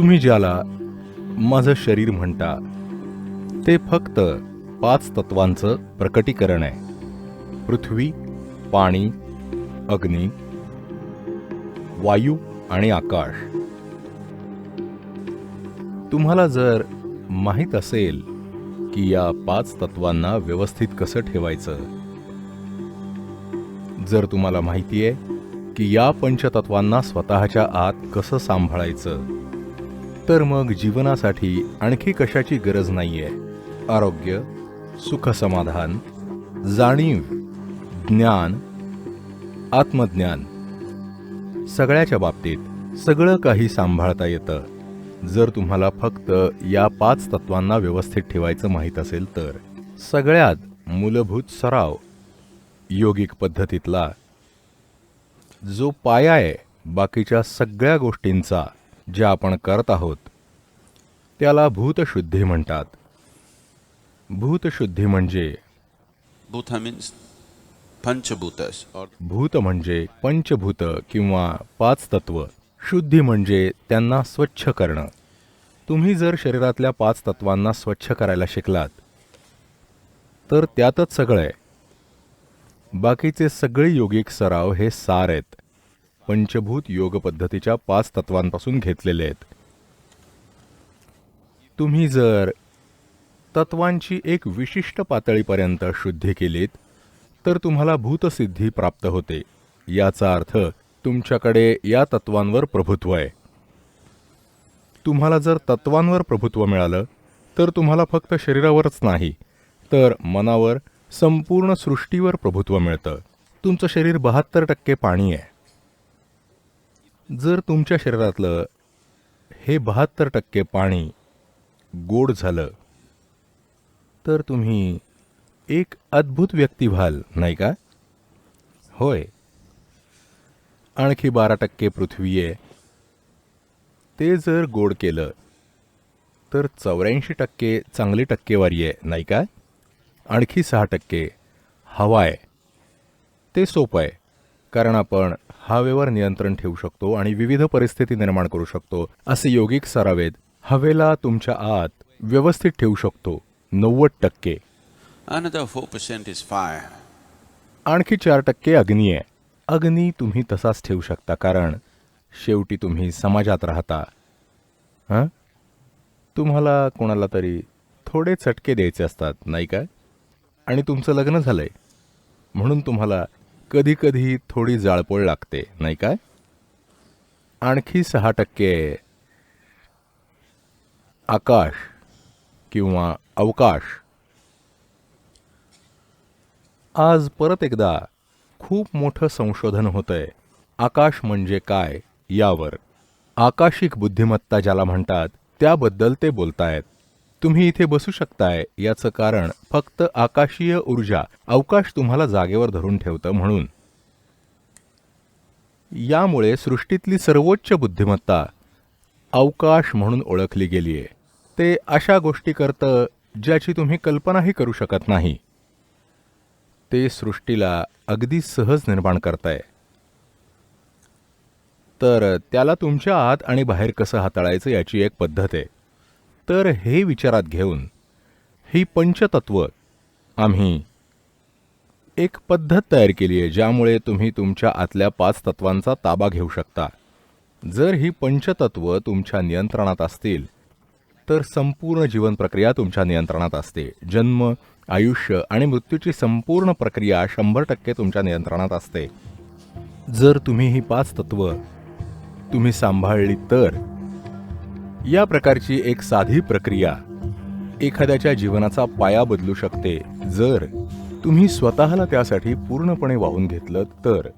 तुम्ही ज्याला माझं शरीर म्हणता ते फक्त पाच तत्वांचं प्रकटीकरण आहे. पृथ्वी पाणी अग्नी वायू आणि आकाश. तुम्हाला जर माहीत असेल की या पाच तत्वांना व्यवस्थित कसं ठेवायचं जर तुम्हाला माहिती आहे की या पंचतत्वांना स्वतःच्या आत कसं सांभाळायचं तर मग जीवनासाठी आणखी कशाची गरज नाहीये? आरोग्य सुखसमाधान जाणीव ज्ञान आत्मज्ञान. सगळ्याच्या बाबतीत सगळं काही सांभाळता येतं. जर तुम्हाला फक्त या पाच तत्वांना व्यवस्थित ठेवायचं माहीत असेल तर. सगळ्यात मूलभूत सराव. योगिक पद्धतीतला. जो पाया आहे बाकीच्या सगळ्या गोष्टींचा ज्या आपण करत आहोत त्याला भूतशुद्धी म्हणतात. भूतशुद्धी म्हणजे Panchabhutas or भूत म्हणजे पंचभूत किंवा पाच तत्व. शुद्धी म्हणजे त्यांना स्वच्छ करणं. तुम्ही जर शरीरातल्या पाच तत्वांना स्वच्छ करायला शिकलात तर त्यातच सगळं आहे. बाकीचे सगळे योगिक सराव हे सार आहेत. पंचभूत योग पद्धतीच्या पाच तत्वांपासून घेतलेले आहेत. तुम्ही जर तत्वांची एक विशिष्ट पातळीपर्यंत शुद्धी केलीत तर तुम्हाला भूतसिद्धी प्राप्त होते. याचा अर्थ तुमच्याकडे या तत्वांवर प्रभुत्व आहे. तुम्हाला जर तत्वांवर प्रभुत्व मिळालं तर तुम्हाला फक्त शरीरावरच नाही तर मनावर संपूर्ण सृष्टीवर प्रभुत्व मिळतं. तुमचं शरीर बहात्तर टक्के पाणी आहे. जर तुमच्या शरीरातलं हे बहात्तर टक्के पाणी गोड झालं. तर तुम्ही एक अद्भुत व्यक्ती व्हाल नाही का? होय. आणखी बारा टक्के पृथ्वी आहे ते जर गोड केलं तर चौऱ्याऐंशी टक्के चांगली टक्केवारी आहे नाही का? आणखी सहा टक्के हवा आहे ते सोपं आहे कारण आपण हवेवर नियंत्रण ठेवू शकतो आणि विविध परिस्थिती निर्माण करू शकतो असे योगिक सरावेत हवेला तुमच्या आत व्यवस्थित ठेवू शकतो नव्वद टक्के. Another 4% is fire. आणखी चार टक्के अग्नी आहे. अग्नी तुम्ही तसाच ठेवू शकता कारण शेवटी तुम्ही समाजात राहता. हां? तुम्हाला कोणाला तरी थोडे चटके द्यायचे असतात नाही का? आणि तुमचं लग्न झालंय. म्हणून तुम्हाला कधी कधी थोडी जाळपोळ लागते नाही का? आणखी सहा टक्के आकाश किंवा अवकाश. आज परत एकदा खूप मोठं संशोधन होतंय. आकाश म्हणजे काय यावर. आकाशिक बुद्धिमत्ता ज्याला म्हणतात त्याबद्दल ते बोलतायत. तुम्ही इथे बसू शकताय याचं कारण फक्त आकाशीय ऊर्जा अवकाश तुम्हाला जागेवर धरून ठेवतं म्हणून. यामुळे सृष्टीतली सर्वोच्च बुद्धिमत्ता अवकाश म्हणून ओळखली गेली आहे ते अशा गोष्टी करतं ज्याची तुम्ही कल्पनाही करू शकत नाही. ते सृष्टीला अगदी सहज निर्माण करताय. तर त्याला तुमच्या आत आणि बाहेर कसं हाताळायचं याची एक पद्धत आहे. तर हे विचारात घेऊन ही पंचतत्व आम्ही एक पद्धत तयार केली आहे ज्यामुळे तुम्ही तुमच्या आतल्या पाच तत्वांचा ताबा घेऊ शकता. जर ही पंचतत्व तुमच्या नियंत्रणात असतील तर संपूर्ण जीवन प्रक्रिया तुमच्या नियंत्रणात असते. जन्म आयुष्य आणि मृत्यूची संपूर्ण प्रक्रिया शंभर टक्के तुमच्या नियंत्रणात असते. जर तुम्ही ही पाच तत्व तुम्ही सांभाळली तर या प्रकारची एक साधी प्रक्रिया एखाद्याच्या जीवनाचा पाया बदलू शकते. जर तुम्ही स्वतःला त्यासाठी पूर्णपणे वाहून घेतलं तर